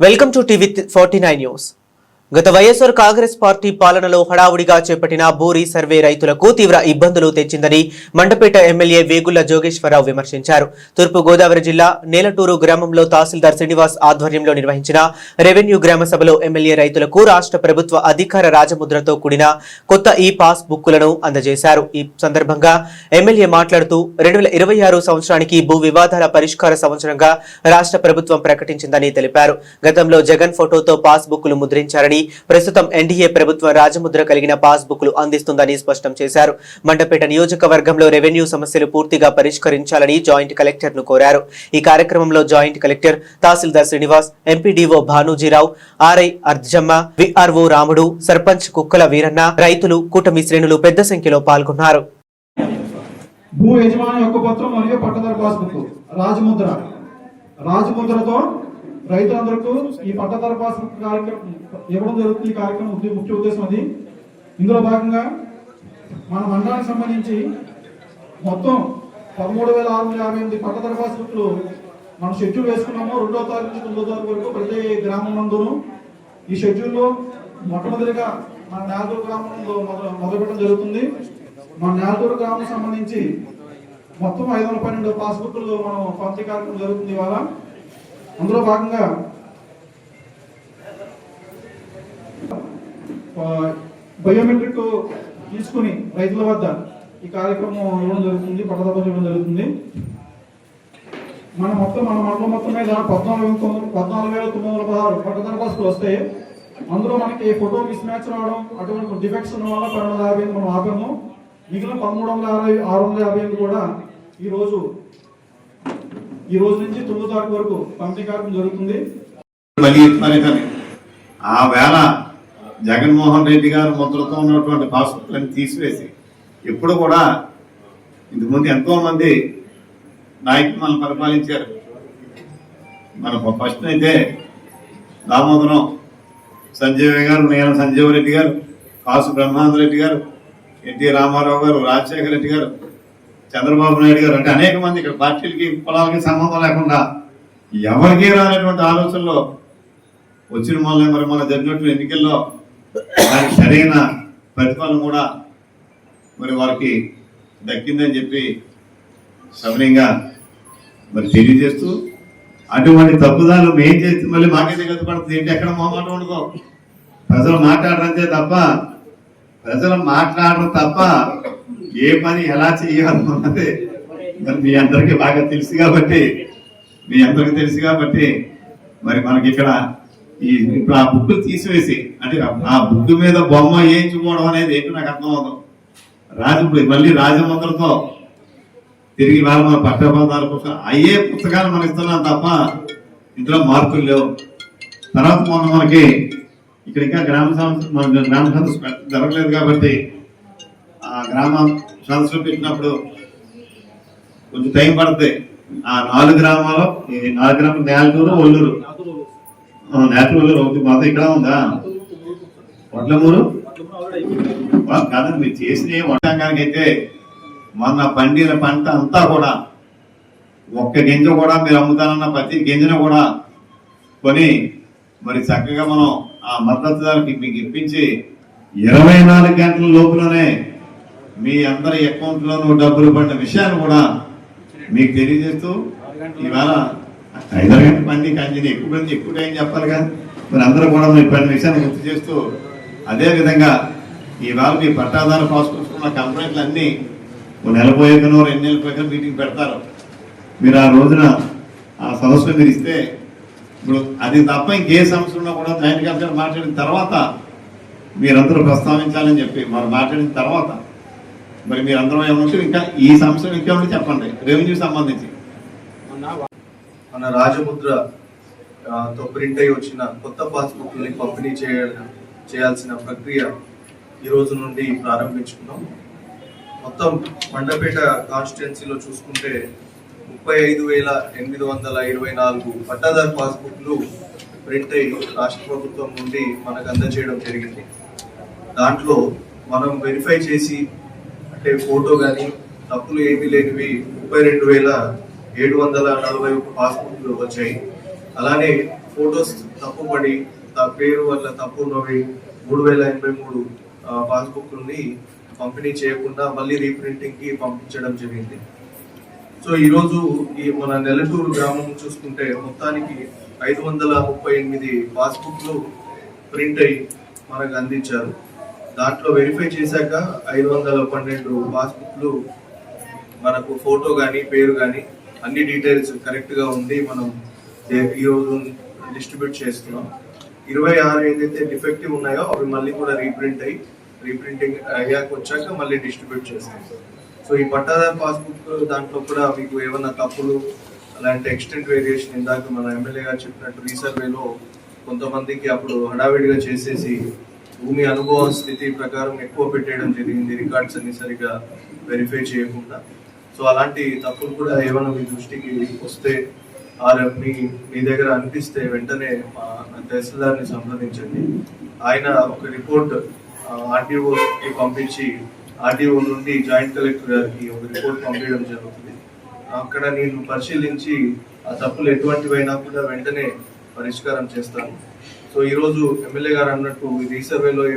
welcome to TV forty nine news గత YSR Congress party పాలనలో హడావుడిగా చేపట్టిన బూరి సర్వే రైతులకు తీవ్ర ఇబ్బందులు తెచ్చిందని మండపేట ఎమ్మెల్యే వేగుళ్ళ జోగేశ్వరరావు విమర్శించారు. తూర్పు గోదావరి జిల్లా నేలటూరు గ్రామంలో తహసీల్దార్ శ్రీనివాస్ ఆధ్వర్యంలో నిర్వహించిన రెవెన్యూ గ్రామ సభలో ఎమ్మెల్యే రైతులకు రాష్ట్ర ప్రభుత్వ అధికార రాజముద్రతో కూడిన కొత్త ఈ పాస్ బుక్కులను అందజేశారు. ఈ సందర్భంగా ఎమ్మెల్యే మాట్లాడుతూ రెండు వేల ఇరవై ఆరు సంవత్సరానికి భూ వివాదాల పరిష్కార సంవత్సరంగా రాష్ట్ర ప్రభుత్వం ప్రకటించిందని తెలిపారు. గతంలో జగన్ ఫోటోతో పాస్ బుక్కులు ముద్రించారని ప్రస్తుతం ఎన్డీఏ ప్రభుత్వం రాజముద్ర కలిగిన పాస్ బుక్లు అందిస్తుందని స్పష్టం చేశారు. మండపేట నియోజకవర్గంలో రెవెన్యూ సమస్యలు పూర్తిగా పరిష్కరించాలని జాయింట్ కలెక్టర్ను కోరారు. ఈ కార్యక్రమంలో joint collector tahsildar Srinivas MPDO Bhanujirao RI Arjamma VRO Ramudu sarpanch Kukkala Veeranna రైతులు కూటమి శ్రేణులు పెద్ద సంఖ్యలో పాల్గొన్నారు. భూ యజమాని యొక్క పత్రం మరియు పట్టదారు పాస్బుక్ రాజముద్ర. రాజముద్రతో రైతులందరికీ ఈ పట్టదారు దరఖాస్తు కార్యక్రమం ఇవ్వడం జరుగుతుంది. ఈ కార్యక్రమం ముఖ్య ఉద్దేశం అది. ఇందులో భాగంగా మన మండలానికి సంబంధించి మొత్తం పదమూడు వేల ఆరు వందల యాభై ఎనిమిది పట్టదారు దరఖాస్తులు మనం షెడ్యూల్ వేసుకున్నాము. రెండో తారీఖు నుంచి తొమ్మిదో తారీఖు వరకు ప్రతి గ్రామం నందును ఈ షెడ్యూల్లో మొట్టమొదటిగా మన నేలదూరు గ్రామంలో మొదలు మొదలుపెట్టడం జరుగుతుంది. మన నేలదూరు గ్రామం సంబంధించి మొత్తం ఐదు వందల పన్నెండు పాస్బుక్లు మనం పంపిణీ కార్యక్రమం జరుగుతుంది ఇవాళ. అందులో భాగంగా బయోమెట్రిక్ తీసుకుని రైతుల వద్ద ఈ కార్యక్రమం ఇవ్వడం జరుగుతుంది పట్టదప్పలు ఇవ్వడం జరుగుతుంది. మన మొత్తం మన మండలం మొత్తం మీద పద్నాలుగు తొమ్మిది పద్నాలుగు వేల తొమ్మిది వందల పదహారు పట్ట దరఖాస్తులు వస్తాయి. అందులో మనకి ఫోటో మిస్ మ్యాచ్ రావడం అటువంటి డిఫెక్ట్స్ ఉన్న వల్ల పన్నెండు వందల యాభై మనం ఆపాము. మిగిలిన పదమూడు వందల అరవై ఆరు వందల యాభై కూడా ఈ రోజు ఈ రోజు నుంచి తొమ్మిదో తారీఖు వరకు పంపిణీ కార్యక్రమం జరుగుతుంది. మళ్ళీ ఆ వేళ జగన్మోహన్ రెడ్డి గారు మొదలుతో ఉన్నటువంటి పాస్బుక్లను తీసివేసి ఇప్పుడు కూడా ఇంతకుముందు ఎంతో మంది నాయకులు మనం పరిపాలించారు. మన ఫస్ట్ అయితే దామోదరం సంజీవ గారు నేను సంజీవ రెడ్డి గారు కాసు బ్రహ్మానంద రెడ్డి గారు ఎన్టీ రామారావు గారు రాజశేఖర రెడ్డి గారు చంద్రబాబు నాయుడు గారు అంటే అనేక మంది ఇక్కడ పార్టీలకి కులాలకి సంబంధం లేకుండా ఎవరికి రానటువంటి ఆలోచనలో వచ్చిన వల్ల మరి మన జరిగినటువంటి ఎన్నికల్లో దానికి సరైన ప్రతిఫలం కూడా మరి వారికి దక్కిందని చెప్పి సవనీయంగా మరి తెలియజేస్తూ అటువంటి తప్పుదాలు మేం చేస్తే మళ్ళీ మాకైతే గతి పడుతుంది ఏంటి? ఎక్కడ మొహమాట ఉండదు ప్రజలు మాట్లాడరంతే తప్ప ప్రజలు మాట్లాడడం తప్ప ఏ పని ఎలా చేయాలన్నది మరి మీ అందరికీ బాగా తెలుసు కాబట్టి మీ అందరికీ తెలుసు కాబట్టి మరి మనకి ఇక్కడ ఈ ఇప్పుడు ఆ బుక్ తీసివేసి అంటే ఆ బుక్ మీద బొమ్మ వేయించుకోవడం అనేది ఏంటి నాకు అర్థం అవుతుంది రాజు ఇప్పుడు మళ్ళీ రాజముద్రతో తిరిగి వాళ్ళ మన పట్టభద్రాల కోసం అయ్యే పుస్తకాలు మనం ఇస్తున్నాం తప్ప ఇందులో మార్పులు లేవు. తర్వాత మొన్న మనకి ఇక్కడ ఇంకా గ్రామ సంస్థ గ్రామ సంస్థ జరగలేదు కాబట్టి ఆ గ్రామం సదస్సులు పెట్టినప్పుడు కొంచెం టైం పడుతుంది. ఆ నాలుగు గ్రామాలు ఈ నాలుగు గ్రామాలు నేలటూరు ఒల్లూరు ఆ, నేలటూరు ఒల్లూరు ఒకటి మొత్తం ఇక్కడ ఉందా? వడ్లమూరు? కాదండి మీరు చేసిన వంటకానికి అయితే మొన్న పండిన పంట అంతా కూడా ఒక్క గింజ కూడా మీరు అమ్ముతానన్న ప్రతి గింజను కూడా కొని మరి చక్కగా మనం ఆ మద్దతుదారుకి మీకు ఇప్పించి ఇరవై నాలుగు గంటల లోపులోనే మీ అందరి అకౌంట్ లోనూ డబ్బులు పడిన విషయాన్ని కూడా మీకు తెలియజేస్తూ ఇవాళ ఐదారు గంటల పని కంచెని ఎక్కువ మంది ఎక్కువ టైం చెప్పాలి కదా. మరి అందరూ కూడా మీ పని విషయాన్ని గుర్తు చేస్తూ అదే విధంగా ఇవాళ మీ పట్టాదారు పాస్బుక్స్ ఉన్న కంప్లైంట్లు అన్నీ ఒక నెల పోయాకనో రెండు నెలల పోయాకనో మీటింగ్ పెడతారు. మీరు ఆ రోజున ఆ సదస్సులో మీరు ఇస్తే ఇప్పుడు అది తప్ప ఇంకే సమస్య ఉన్నా కూడా జాయింట్ కలెక్టర్ మాట్లాడిన తర్వాత మీరందరూ ప్రస్తావించాలని చెప్పి మరి మాట్లాడిన తర్వాత మరి మీరు అందరం ఏమంటే ఇంకా ఈ సంవత్సరం ఇంకేమంటే చెప్పండి. రెవెన్యూ సంబంధించి. మన రాజముద్ర తో ప్రింట్ అయి వచ్చిన కొత్త పాస్బుక్ని పంపిణీ చేయ చేయాల్సిన ప్రక్రియ ఈ రోజు నుండి ప్రారంభించుకున్నాం మొత్తం మండపేట కాన్స్టిట్యున్సీలో చూసుకుంటే ముప్పై ఐదు వేల ఎనిమిది వందల ఇరవై నాలుగు పట్టాదారు పాస్బుక్లు ప్రింట్ అయి రాష్ట్ర ప్రభుత్వం నుండి మనకు అందజేయడం జరిగింది. దాంట్లో మనం వెరిఫై చేసి అంటే ఫోటో కానీ తప్పులు ఏమీ లేనివి ముప్పై రెండు వేల ఏడు వందల నలభై ఒక పాస్బుక్లు వచ్చాయి. అలానే ఫోటోస్ తప్పుపడి త- పేరు వల్ల తప్పు ఉన్నవి మూడు వేల ఎనభై మూడు పాస్బుక్లని పంపిణీ చేయకుండా మళ్ళీ రీప్రింటింగ్కి పంపించడం జరిగింది. సో ఈరోజు ఈ మన నెల్లటూరు గ్రామం చూసుకుంటే మొత్తానికి ఐదు వందల ముప్పై ఎనిమిది పాస్బుక్లు ప్రింట్ అయ్యి మనకు అందించారు. దాంట్లో వెరిఫై చేశాక ఐదు వందల పన్నెండు పాస్బుక్లు మనకు ఫోటో కానీ పేరు కానీ అన్ని డీటెయిల్స్ కరెక్ట్గా ఉంది మనం ఈరోజు ఈ రోజు డిస్ట్రిబ్యూట్ చేస్తున్నాం. ఇరవై ఆరు ఏదైతే డిఫెక్టివ్ ఉన్నాయో అవి మళ్ళీ కూడా రీప్రింట్ అయ్యి రీప్రింటింగ్ అయ్యాక వచ్చాక మళ్ళీ డిస్ట్రిబ్యూట్ చేస్తాం. సో ఈ పట్టాదార్ పాస్బుక్ దాంట్లో కూడా మీకు ఏమన్నా తప్పులు అలాంటి ఎక్స్టెంట్ వేరియేషన్ ఇందాక మన ఎమ్మెల్యే గారు చెప్పినట్టు రీసర్వేలో కొంతమందికి అప్పుడు హడావిడిగా చేసేసి భూమి అనుభవ స్థితి ప్రకారం ఎక్కువ పెట్టేయడం జరిగింది. రికార్డ్స్ అన్ని సరిగా వెరిఫై చేయకుండా. సో అలాంటి తప్పులు కూడా ఏమైనా మీ దృష్టికి వస్తే ఆర్ మీ మీ దగ్గర అనిపిస్తే వెంటనే మా తహసీల్దార్ని సంప్రదించండి. ఆయన ఒక రిపోర్ట్ ఆర్టీఓకి పంపించి ఆర్టీఓ నుండి జాయింట్ కలెక్టర్ గారికి ఒక రిపోర్ట్ పంపించడం జరుగుతుంది. అక్కడ నేను పరిశీలించి ఆ తప్పులు ఎటువంటివైనా కూడా వెంటనే పరిష్కారం చేస్తాను. సో ఈరోజు ఎమ్మెల్యే గారు అన్నట్టు ఈ రీసర్వేలో